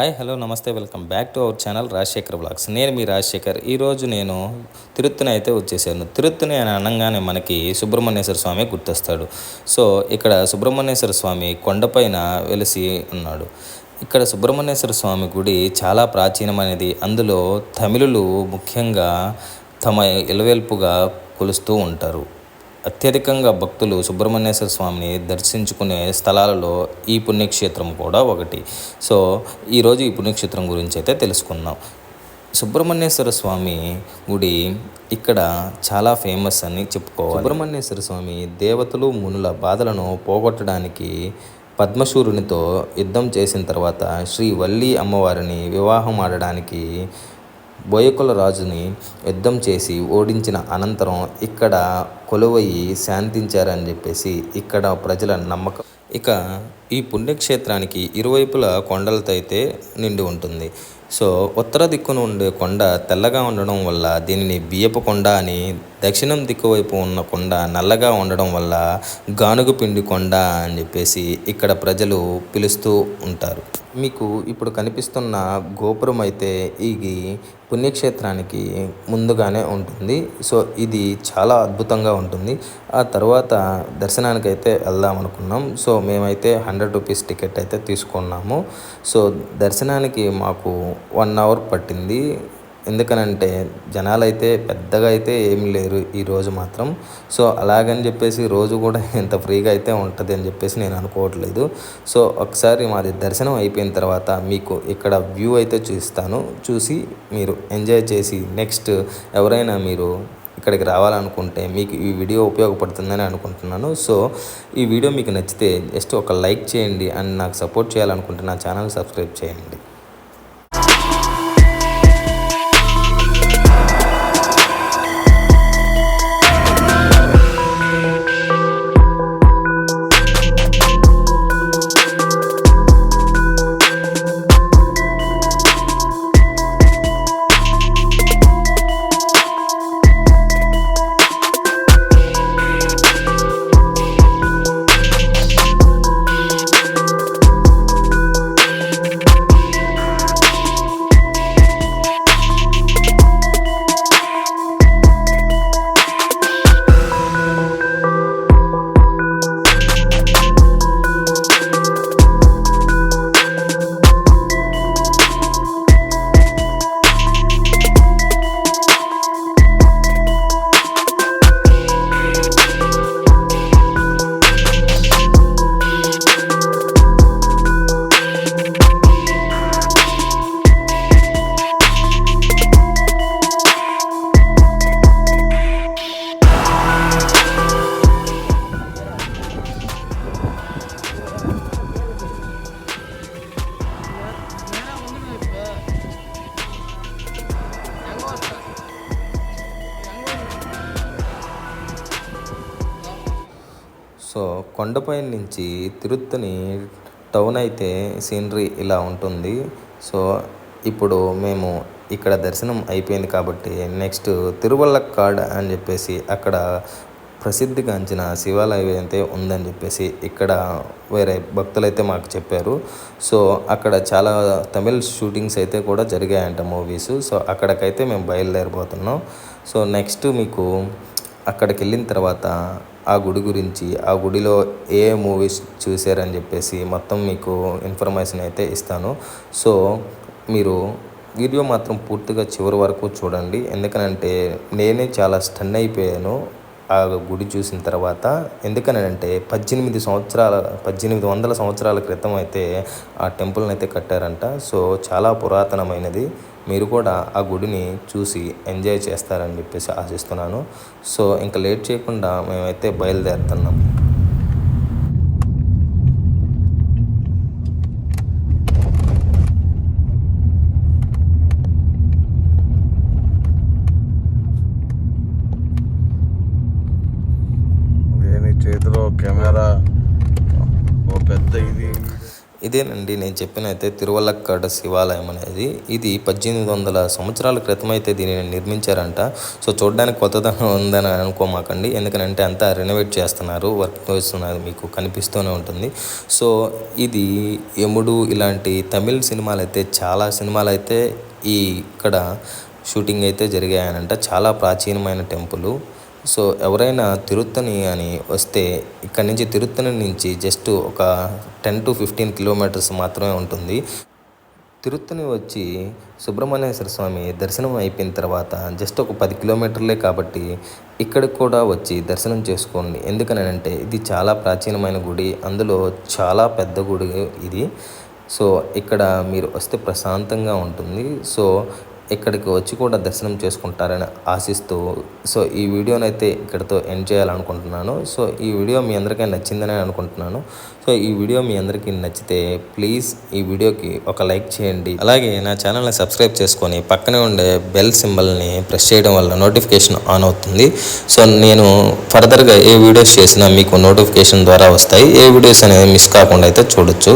Hi hello నమస్తే welcome back to our channel Rajasekhar blogs నేను మీ రాజశేఖర్. ఈరోజు నేను తిరుత్తుని అయితే వచ్చేసాను. తిరుత్తుని అని అనగానే మనకి సుబ్రహ్మణ్యేశ్వర స్వామి గుర్తొస్తాడు. సో ఇక్కడ సుబ్రహ్మణ్యేశ్వర స్వామి కొండపైన వెలిసి ఉన్నాడు. ఇక్కడ సుబ్రహ్మణ్యేశ్వర స్వామి గుడి చాలా ప్రాచీనమైనది. అందులో తమిళులు ముఖ్యంగా తమ ఇలవేల్పుగా కొలుస్తూ ఉంటారు. అత్యధికంగా భక్తులు సుబ్రహ్మణ్యేశ్వర స్వామిని దర్శించుకునే స్థలాలలో ఈ పుణ్యక్షేత్రం కూడా ఒకటి. సో ఈరోజు ఈ పుణ్యక్షేత్రం గురించి అయితే తెలుసుకుందాం. సుబ్రహ్మణ్యేశ్వర స్వామి గుడి ఇక్కడ చాలా ఫేమస్ అని చెప్పుకోవాలి. సుబ్రహ్మణ్యేశ్వర స్వామి దేవతలు మునుల బాధలను పోగొట్టడానికి పద్మశూరునితో యుద్ధం చేసిన తర్వాత శ్రీ వల్లి అమ్మవారిని వివాహం ఆడడానికి బోయకుల రాజుని యుద్ధం చేసి ఓడించిన అనంతరం ఇక్కడ కొలువయి శాంతించారని చెప్పేసి ఇక్కడ ప్రజల నమ్మకం. ఇక ఈ పుణ్యక్షేత్రానికి ఇరువైపులా కొండలతో అయితే నిండి ఉంటుంది. సో ఉత్తర దిక్కున ఉండే కొండ తెల్లగా ఉండడం వల్ల దీనిని బియ్యపు కొండ అని దక్షిణం దిక్కు వైపు ఉన్న కొండ నల్లగా ఉండడం వల్ల గానుగ పిండి కొండ అని చెప్పేసి ఇక్కడ ప్రజలు పిలుస్తూ ఉంటారు. మీకు ఇప్పుడు కనిపిస్తున్న గోపురం అయితే ఇది పుణ్యక్షేత్రానికి ముందుగానే ఉంటుంది. సో ఇది చాలా అద్భుతంగా ఉంటుంది. ఆ తర్వాత దర్శనానికి అయితే వెళ్దాం అనుకున్నాం సో మేమైతే హండ్రెడ్ హండ్రెడ్ రూపీస్ టికెట్ అయితే తీసుకున్నాము. సో దర్శనానికి మాకు వన్ అవర్ పట్టింది. ఎందుకనంటే జనాలు అయితే పెద్దగా అయితే ఏం లేరు ఈరోజు మాత్రం. సో అలాగని చెప్పేసి రోజు కూడా ఇంత ఫ్రీగా అయితే ఉంటుంది అని చెప్పేసి నేను అనుకోవట్లేదు. సో ఒకసారి మాది దర్శనం అయిపోయిన తర్వాత మీకు ఇక్కడ వ్యూ అయితే చూస్తాను. చూసి మీరు ఎంజాయ్ చేసి నెక్స్ట్ ఎవరైనా మీరు ఇక్కడికి రావాలనుకుంటే మీకు ఈ వీడియో ఉపయోగపడుతుందని అనుకుంటున్నాను. సో ఈ వీడియో మీకు నచ్చితే జస్ట్ ఒక లైక్ చేయండి. అండ్ నాకు సపోర్ట్ చేయాలనుకుంటే నా ఛానల్ సబ్స్క్రైబ్ చేయండి. కొండపై నుంచి తిరుత్తని టౌన్ అయితే సీనరీ ఇలా ఉంటుంది. సో ఇప్పుడు మేము ఇక్కడ దర్శనం అయిపోయింది కాబట్టి నెక్స్ట్ తిరువల్లక్కాడ్ అని చెప్పేసి అక్కడ ప్రసిద్ధిగాంచిన శివాలయం అయితే ఉందని చెప్పేసి ఇక్కడ వేరే భక్తులైతే మాకు చెప్పారు. సో అక్కడ చాలా తమిళ్ షూటింగ్స్ అయితే కూడా జరిగాయంట మూవీస్. సో అక్కడికైతే మేము బయలుదేరిపోతున్నాం సో నెక్స్ట్ మీకు అక్కడికి వెళ్ళిన తర్వాత ఆ గుడి గురించి ఆ గుడిలో ఏ మూవీస్ చూశారని చెప్పేసి మొత్తం మీకు ఇన్ఫర్మేషన్ అయితే ఇస్తాను. సో మీరు వీడియో మాత్రం పూర్తిగా చివరి వరకు చూడండి. ఎందుకనంటే నేనే చాలా స్టన్ అయిపోయాను. ఆ గుడి చూసిన తర్వాత ఎందుకనంటే పద్దెనిమిది సంవత్సరాల పద్దెనిమిది వందల సంవత్సరాల క్రితం అయితే ఆ టెంపుల్ని అయితే కట్టారంట. సో చాలా పురాతనమైనది. మీరు కూడా ఆ గుడిని చూసి ఎంజాయ్ చేస్తారని చెప్పేసి ఆశిస్తున్నాను. సో ఇంకా లేట్ చేయకుండా మేమైతే బయలుదేరుతున్నాం. చేతిలో కెమెరా ఓ పెద్ద ఇది. ఇదేనండి నేను చెప్పిన అయితే తిరువల్లక్కడ శివాలయం అనేది. ఇది పద్దెనిమిది వందల సంవత్సరాల క్రితం అయితే దీనిని నిర్మించారంట. సో చూడడానికి కొత్తదనం ఉందని అనుకోమాకండి. ఎందుకనంటే అంతా రెనోవేట్ చేస్తున్నారు. వర్క్ చేస్తున్నారు మీకు కనిపిస్తూనే ఉంటుంది. సో ఇది యముడు ఇలాంటి తమిళ్ సినిమాలు అయితే చాలా సినిమాలు అయితే ఈ ఇక్కడ షూటింగ్ అయితే జరిగాయనంట. చాలా ప్రాచీనమైన టెంపుల్. సో ఎవరైనా తిరుత్తని అని వస్తే ఇక్కడ నుంచి తిరుత్తని నుంచి జస్ట్ ఒక టెన్ టు ఫిఫ్టీన్ కిలోమీటర్స్ మాత్రమే ఉంటుంది. తిరుత్తని వచ్చి సుబ్రహ్మణ్యేశ్వర స్వామి దర్శనం అయిపోయిన తర్వాత జస్ట్ ఒక పది కిలోమీటర్లే కాబట్టి ఇక్కడికి కూడా వచ్చి దర్శనం చేసుకోండి. ఎందుకనంటే ఇది చాలా ప్రాచీనమైన గుడి అందులో చాలా పెద్ద గుడి ఇది. సో ఇక్కడ మీరు వస్తే ప్రశాంతంగా ఉంటుంది. సో ఇక్కడికి వచ్చి కూడా దర్శనం చేసుకుంటారని ఆశిస్తూ సో ఈ వీడియోని అయితే ఇక్కడితో ఎండ్ చేయాలనుకుంటున్నాను. సో ఈ వీడియో మీ అందరికీ నచ్చిందని అనుకుంటున్నాను. సో ఈ వీడియో మీ అందరికీ నచ్చితే ప్లీజ్ ఈ వీడియోకి ఒక లైక్ చేయండి. అలాగే నా ఛానల్ని సబ్స్క్రైబ్ చేసుకొని పక్కనే ఉండే బెల్ సింబల్ని ప్రెస్ చేయడం వల్ల నోటిఫికేషన్ ఆన్ అవుతుంది. సో నేను ఫర్దర్గా ఏ వీడియోస్ చేసినా మీకు నోటిఫికేషన్ ద్వారా వస్తాయి. ఏ వీడియోస్ అనేవి మిస్ కాకుండా అయితే చూడొచ్చు.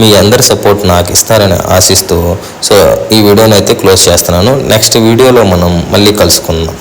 మీ అందరి సపోర్ట్ నాకు ఇస్తారని ఆశిస్తూ సో ఈ వీడియోని అయితే క్లోజ్ చేస్తాను చేస్తున్నాను. నెక్స్ట్ వీడియోలో మనం మళ్ళీ కలుసుకుందాం.